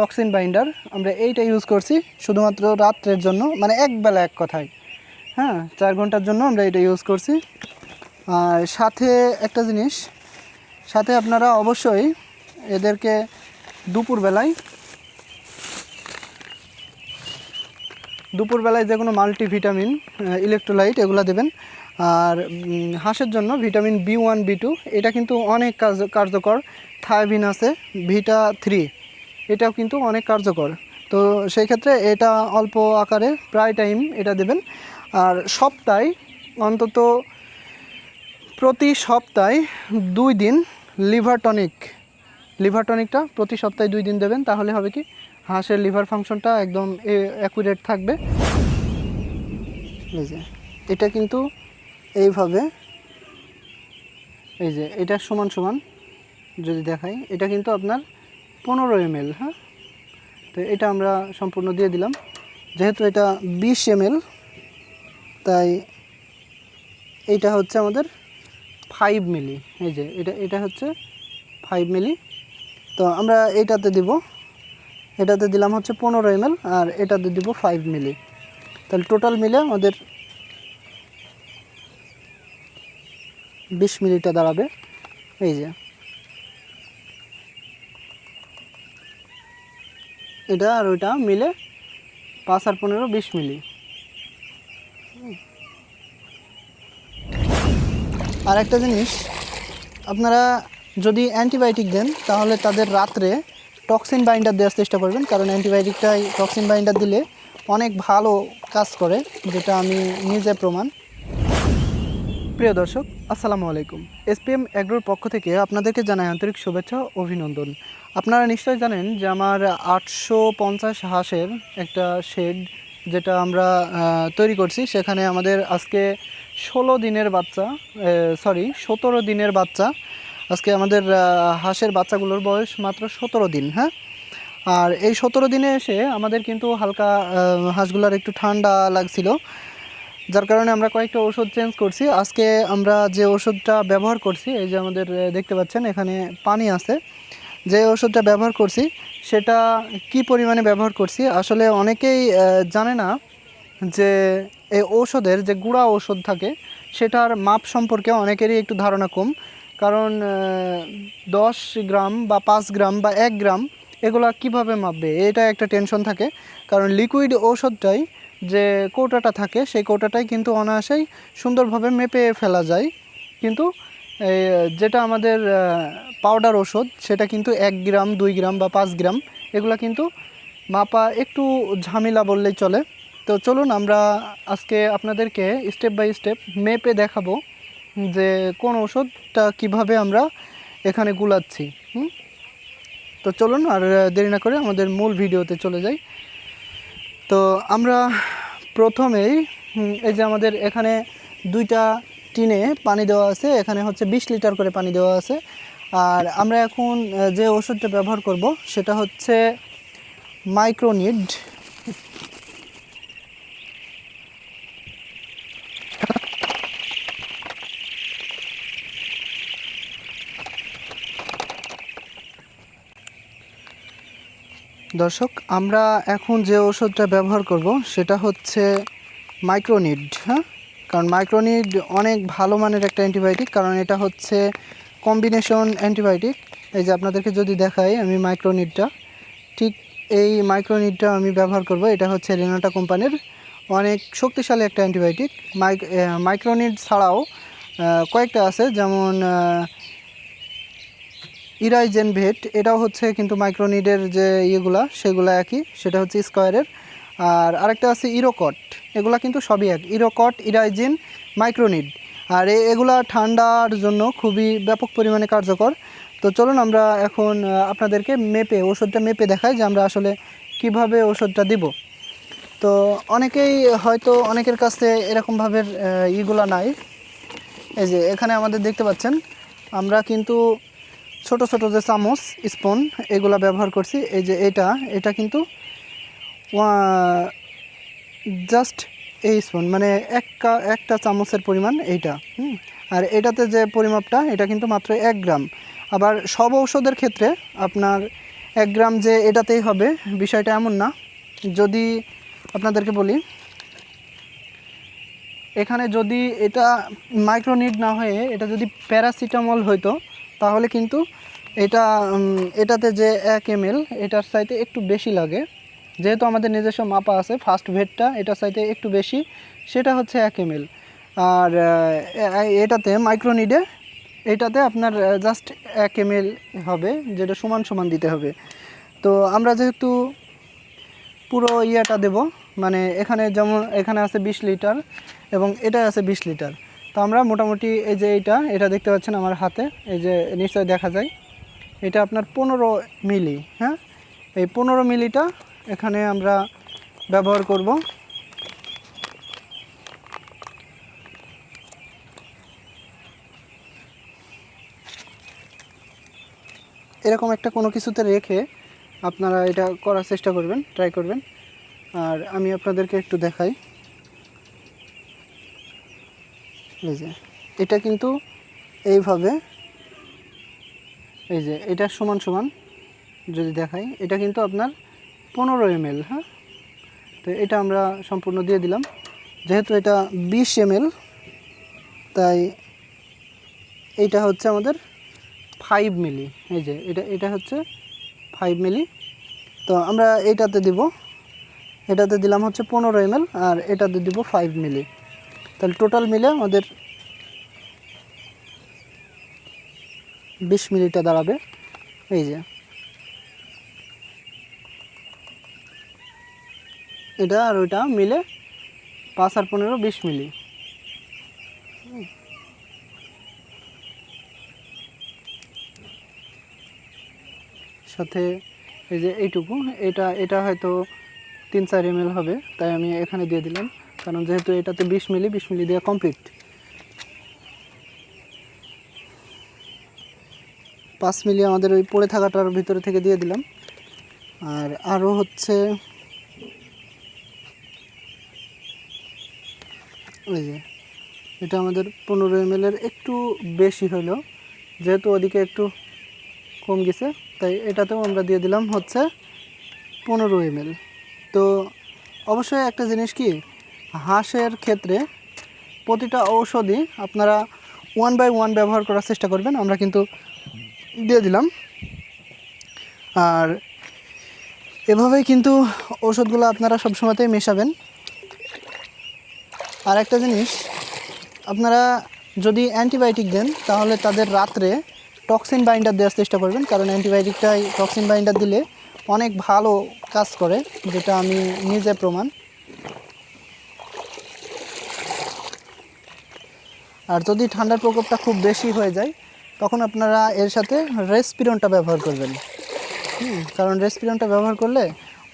Toxin binder আমরা এইটা use করছি শুধুমাত্র রাত্রের জন্য মানে এক বেলা এক কথায়। হ্যাঁ চার ঘণ্টার জন্য আমরা এটা ইউজ করছি। আর সাথে একটা জিনিস, সাথে আপনারা অবশ্যই এদেরকে দুপুরবেলায় দুপুরবেলায় যে কোনো মাল্টিভিটামিন ইলেকট্রোলাইট এগুলো দেবেন। আর হাঁসের জন্য vitamin B one B two এটা কিন্তু অনেক কার্য, কার্যকর। থায়াবিন আছে ভিটা থ্রি এটাও কিন্তু অনেক কার্যকর। তো সেই ক্ষেত্রে এটা অল্প আকারে প্রায় টাইম এটা দেবেন। আর সপ্তাহে অন্তত প্রতি সপ্তাহে দুই দিন লিভার টনিক, লিভার টনিকটা প্রতি সপ্তাহে দুই দিন দেবেন। তাহলে হবে কি, হাঁসের লিভার ফাংশনটা একদম অ্যাকুরেট থাকবে। এই যে, এটা কিন্তু এইভাবে, এই যে, এটা সমান সমান যদি দেখাই, এটা কিন্তু আপনার পনেরো এম হ্যাঁ? তো এটা আমরা সম্পূর্ণ দিয়ে দিলাম। যেহেতু এটা বিশ এম তাই এইটা হচ্ছে আমাদের ফাইভ মিলি এই যে এটা এটা হচ্ছে ফাইভ মিলি তো আমরা এইটাতে দিব, এটাতে দিলাম হচ্ছে পনেরো এম আর এটাতে দিব ফাইভ মিলি তাহলে টোটাল মিলে আমাদের বিশ মিলিটা দাঁড়াবে, এই যে। এটা আর ওইটা মিলে পাঁচ আর পনেরো বিশ মিলি। আর একটা জিনিস, আপনারা যদি অ্যান্টিবায়োটিক দেন, তাহলে তাদের রাত্রে টক্সিন বাইন্ডার দেওয়ার চেষ্টা করবেন, কারণ অ্যান্টিবায়োটিকটাই টক্সিন বাইন্ডার দিলে অনেক ভালো কাজ করে, যেটা আমি নিজে প্রমাণ। প্রিয় দর্শক, আসসালামু আলাইকুম। এসপিএম অ্যাগ্রোর পক্ষ থেকে আপনাদেরকে জানাই আন্তরিক শুভেচ্ছা অভিনন্দন। আপনারা নিশ্চয়ই জানেন যে আমার আটশো পঞ্চাশ হাঁসের একটা শেড যেটা আমরা তৈরি করছি, সেখানে আমাদের আজকে ষোলো দিনের বাচ্চা সরি সতেরো দিনের বাচ্চা। আজকে আমাদের হাঁসের বাচ্চাগুলোর বয়স মাত্র সতেরো দিন হ্যাঁ? আর এই সতেরো দিনে এসে আমাদের কিন্তু হালকা হাঁসগুলার একটু ঠান্ডা লাগছিল। যার কারণে আমরা কয়েকটা ওষুধ চেঞ্জ করছি। আজকে আমরা যে ওষুধটা ব্যবহার করছি, এই যে আমাদের দেখতে পাচ্ছেন, এখানে পানি আছে। যে ওষুধটা ব্যবহার করছি, সেটা কি পরিমাণে ব্যবহার করছি? আসলে অনেকেই জানে না যে এই ঔষধের যে গুঁড়া ওষুধ থাকে, সেটার মাপ সম্পর্কে অনেকেরই একটু ধারণা কম। কারণ দশ গ্রাম বা পাঁচ গ্রাম বা এক গ্রাম, এগুলা কীভাবে মাপবে? এটা একটা টেনশন থাকে। কারণ লিকুইড ঔষধটাই যে কৌটাটা থাকে, সেই কৌটাটাই কিন্তু অনায়াসেই সুন্দরভাবে মেপে ফেলা যায়। কিন্তু যেটা আমাদের পাউডার ওষুধ সেটা কিন্তু এক গ্রাম, দুই গ্রাম বা পাঁচ গ্রাম, এগুলা কিন্তু মাপা একটু ঝামেলা বললেই চলে। তো চলুন আমরা আজকে আপনাদেরকে স্টেপ বাই স্টেপ মেপে দেখাবো যে কোন ওষুধটা কীভাবে আমরা এখানে গুলাচ্ছি, হুম? তো চলুন আর দেরি না করে আমাদের মূল ভিডিওতে চলে যাই। তো আমরা প্রথমেই এই যে আমাদের এখানে দুইটা টিনে পানি দেওয়া আছে, এখানে হচ্ছে বিশ লিটার করে পানি দেওয়া আছে। আর আমরা এখন যে ওষুধটা ব্যবহার করব, সেটা হচ্ছে মাইক্রোনিড। দর্শক, আমরা এখন যে ওষুধটা ব্যবহার করব, সেটা হচ্ছে মাইক্রোনিড হ্যাঁ? কারণ মাইক্রোনিড অনেক ভালো মানের একটা অ্যান্টিবায়োটিক, কারণ এটা হচ্ছে কম্বিনেশন অ্যান্টিবায়োটিক। এই যে আপনাদেরকে যদি দেখাই আমি মাইক্রোনিডটা, ঠিক এই মাইক্রোনিডটা আমি ব্যবহার করব, এটা হচ্ছে রেনাটা কোম্পানির অনেক শক্তিশালী একটা অ্যান্টিবায়োটিক। মাইক মাইক্রোনিড ছাড়াও কয়েকটা আছে, যেমন ইরাইজেন ভেট, এটাও হচ্ছে কিন্তু মাইক্রোনিডের যে ইয়েগুলা, সেগুলো একই, সেটা হচ্ছে স্কোয়ারের। আর আরেকটা আছে ইরোকট, এগুলা কিন্তু সবই এক। ইরোকট ইরাইজিন মাইক্রোনিড। আর এগুলা ঠান্ডার জন্য খুবই ব্যাপক পরিমাণে কার্যকর। তো চলুন আমরা এখন আপনাদেরকে মেপে ওষুধটা মেপে দেখাই যে আমরা আসলে কীভাবে ওষুধটা দিব। তো অনেকেই হয়তো অনেকের কাছে এরকমভাবে ইগুলা নাই। এই যে এখানে আমাদের দেখতে পাচ্ছেন, আমরা কিন্তু ছোট ছোট যে চামচ, স্পুন, এগুলা ব্যবহার করছি। এই যে এটা এটা কিন্তু জাস্ট এই স্পুন মানে এক একটা চামচের পরিমাণ এইটা, হুম? আর এটাতে যে পরিমাপটা, এটা কিন্তু মাত্র এক গ্রাম। আবার সব ঔষধের ক্ষেত্রে আপনার এক গ্রাম যে এটাতেই হবে, বিষয়টা এমন না। যদি আপনাদেরকে বলি, এখানে যদি এটা মাইক্রোনিড না হয়ে, এটা যদি প্যারাসিটামল হইতো তাহলে কিন্তু এটা এটাতে যে এক এম এটার চাইতে একটু বেশি লাগে। যেহেতু আমাদের নিজস্ব মাপা আছে ফার্স্ট ভেটটা এটার চাইতে একটু বেশি সেটা হচ্ছে এক এম আর আহ, এ- এটাতে মাইক্রোনিডে এটাতে আপনার জাস্ট এক এম হবে যেটা সমান সমান দিতে হবে। তো আমরা যেহেতু পুরো ইয়েটা দেব মানে এখানে যেমন এখানে আছে বিশ লিটার এবং এটা আছে বিশ লিটার। তো আমরা মোটামুটি এই যে এইটা, এটা দেখতে পাচ্ছেন আমার হাতে, এই যে নিশ্চয় দেখা যায়। এটা আপনার পনেরো মিলি হ্যাঁ? এই পনেরো মিলিটা এখানে আমরা ব্যবহার করব। এরকম একটা কোনো কিছুতে রেখে আপনারা এটা করার চেষ্টা করবেন ট্রাই করবেন। আর আমি আপনাদেরকে একটু দেখাই। এই যে, এটা কিন্তু এইভাবে, এই যে, এটা সমান সমান যদি দেখাই, এটা কিন্তু আপনার পনেরো এম হ্যাঁ? তো এটা আমরা সম্পূর্ণ দিয়ে দিলাম। যেহেতু এটা বিশ এম তাই এইটা হচ্ছে আমাদের ফাইভ মিলি, এই যে, এটা এটা হচ্ছে ফাইভ মিলি। তো আমরা এইটাতে দিব, এটাতে দিলাম হচ্ছে পনেরো এম আর এটাতে দিব ফাইভ মিলি। তাহলে টোটাল মিলে আমাদের বিশ মিলিটা দাঁড়াবে। এই যে। এটা আর ওইটা মিলে পাঁচ আর পনেরো বিশ মিলি। সাথে এই যে এইটুকু। এটা এটা হয়তো তিন চার এম হবে, তাই আমি এখানে দিয়ে দিলাম। কারণ যেহেতু এটাতে বিশ মিলি বিশ মিলি দিয়ে কমপ্লিট পাঁচ মিলি আমাদের ওই পড়ে থাকাটার ভিতরে থেকে দিয়ে দিলাম। আর আরও হচ্ছে ওই যে, এটা আমাদের পনেরো এম এর একটু বেশি হলো যেহেতু ওদিকে একটু কম গেছে, তাই এটাতেও আমরা দিয়ে দিলাম হচ্ছে পনেরো এম তো অবশ্যই একটা জিনিস কি হাঁসের ক্ষেত্রে প্রতিটা ঔষধই আপনারা ওয়ান বাই ওয়ান ব্যবহার করার চেষ্টা করবেন, আমরা কিন্তু দিয়ে দিলাম। আর এভাবেই কিন্তু ওষুধগুলো আপনারা সবসময়তেই মেশাবেন। আর একটা জিনিস, আপনারা যদি অ্যান্টিবায়োটিক দেন, তাহলে তাদের রাত্রে টক্সিন বাইন্ডার দেওয়ার চেষ্টা করবেন, কারণ অ্যান্টিবায়োটিকটাই টক্সিন বাইন্ডার দিলে অনেক ভালো কাজ করে, যেটা আমি নিজে প্রমাণ। আর যদি ঠান্ডার প্রকোপটা খুব বেশি হয়ে যায়, তখন আপনারা এর সাথে রেসপিরনটা ব্যবহার করবেন। কারণ রেসপিরনটা ব্যবহার করলে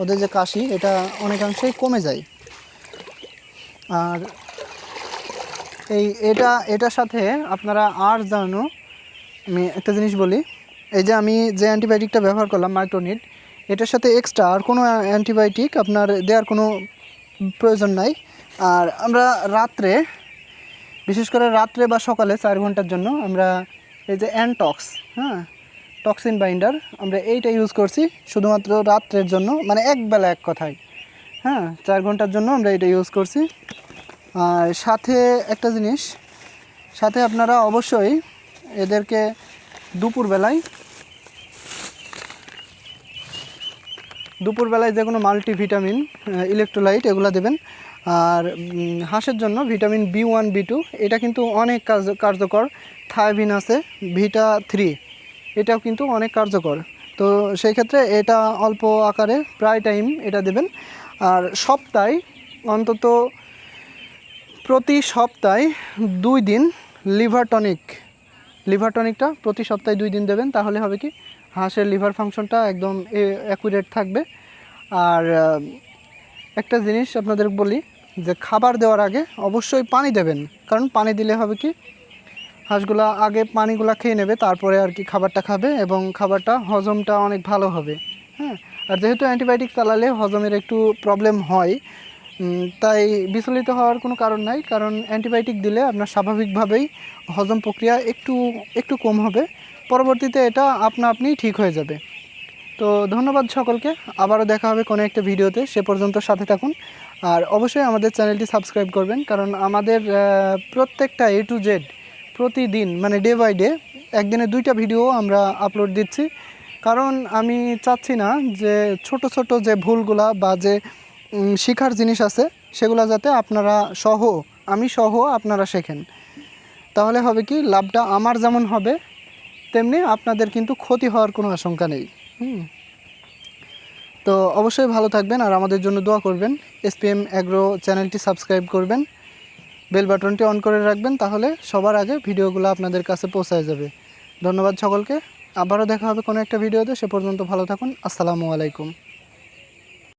ওদের যে কাশি, এটা অনেকাংশেই কমে যায়। আর এই এটা, এটার সাথে আপনারা আর জানো, আমি একটা জিনিস বলি, এই যে আমি যে অ্যান্টিবায়োটিকটা ব্যবহার করলাম মাইক্রোনিড এটার সাথে এক্সট্রা আর কোনো অ্যান্টিবায়োটিক আপনার দেওয়ার কোনো প্রয়োজন নাই। আর আমরা রাত্রে বিশেষ করে রাত্রে বা সকালে চার ঘণ্টার জন্য আমরা এই যে অ্যানটক্স হ্যাঁ টক্সিন বাইন্ডার আমরা এইটা ইউজ করছি শুধুমাত্র রাত্রের জন্য মানে এক বেলা এক কথায় হ্যাঁ চার ঘণ্টার জন্য আমরা এটা ইউজ করছি। আর সাথে একটা জিনিস, সাথে আপনারা অবশ্যই এদেরকে দুপুরবেলায় দুপুরবেলায় যে কোনো মাল্টিভিটামিন ইলেকট্রোলাইট এগুলো দেবেন। আর হাঁসের জন্য vitamin B one, B two, এটা কিন্তু অনেক কার্য, কার্যকর। থায়াবিন আছে, ভিটা থ্রি, এটাও কিন্তু অনেক কার্যকর। তো সেই ক্ষেত্রে এটা অল্প আকারে প্রায় টাইম এটা দেবেন। আর সপ্তাহে অন্তত প্রতি সপ্তাহে দুই দিন লিভার টনিক, লিভার টনিকটা প্রতি সপ্তাহে দুই দিন দেবেন, তাহলে হবে কি, হাঁসের লিভার ফাংশনটা একদম অ্যাকুরেট থাকবে। আর একটা জিনিস আপনাদের বলি যে খাবার দেওয়ার আগে অবশ্যই পানি দেবেন। কারণ পানি দিলে হবে কি? হাঁসগুলা আগে পানিগুলা খেয়ে নেবে, তারপরে আর কি খাবারটা খাবে এবং খাবারটা, হজমটা অনেক ভালো হবে। হ্যাঁ? আর যেহেতু অ্যান্টিবায়োটিক চালালে হজমের একটু প্রবলেম হয় তাই বিচলিত হওয়ার কোনো কারণ নাই। কারণ অ্যান্টিবায়োটিক দিলে আপনার স্বাভাবিকভাবেই হজম প্রক্রিয়া একটু একটু কম হবে। পরবর্তীতে এটা আপনা আপনি ঠিক হয়ে যাবে। তো ধন্যবাদ সকলকে। আবারও দেখা হবে কোনো একটা ভিডিওতে। সে পর্যন্ত সাথে থাকুন। আর অবশ্যই আমাদের চ্যানেলটি সাবস্ক্রাইব করবেন, কারণ আমাদের প্রত্যেকটা এ টু জেড প্রতিদিন মানে ডে বাই ডে একদিনে দুইটা ভিডিও আমরা আপলোড দিচ্ছি। কারণ আমি চাচ্ছি না যে ছোট ছোট যে ভুলগুলা বা যে শেখার জিনিস আছে, সেগুলো যাতে আপনারা সহ, আমি সহ আপনারা শেখেন। তাহলে হবে কি, লাভটা আমার যেমন হবে, তেমনি আপনাদের কিন্তু ক্ষতি হওয়ার কোনো আশঙ্কা নেই। হুম। তো অবশ্যই ভালো থাকবেন আর আমাদের জন্য দোয়া করবেন। এসপিএম অ্যাগ্রো চ্যানেলটি সাবস্ক্রাইব করবেন। বেল বাটনটি অন করে রাখবেন তাহলে সবার আগে ভিডিওগুলো আপনাদের কাছে পৌঁছায় যাবে। ধন্যবাদ সকলকে। আবারও দেখা হবে কোনো একটা ভিডিওতে। সে পর্যন্ত ভালো থাকুন। আসসালামু আলাইকুম।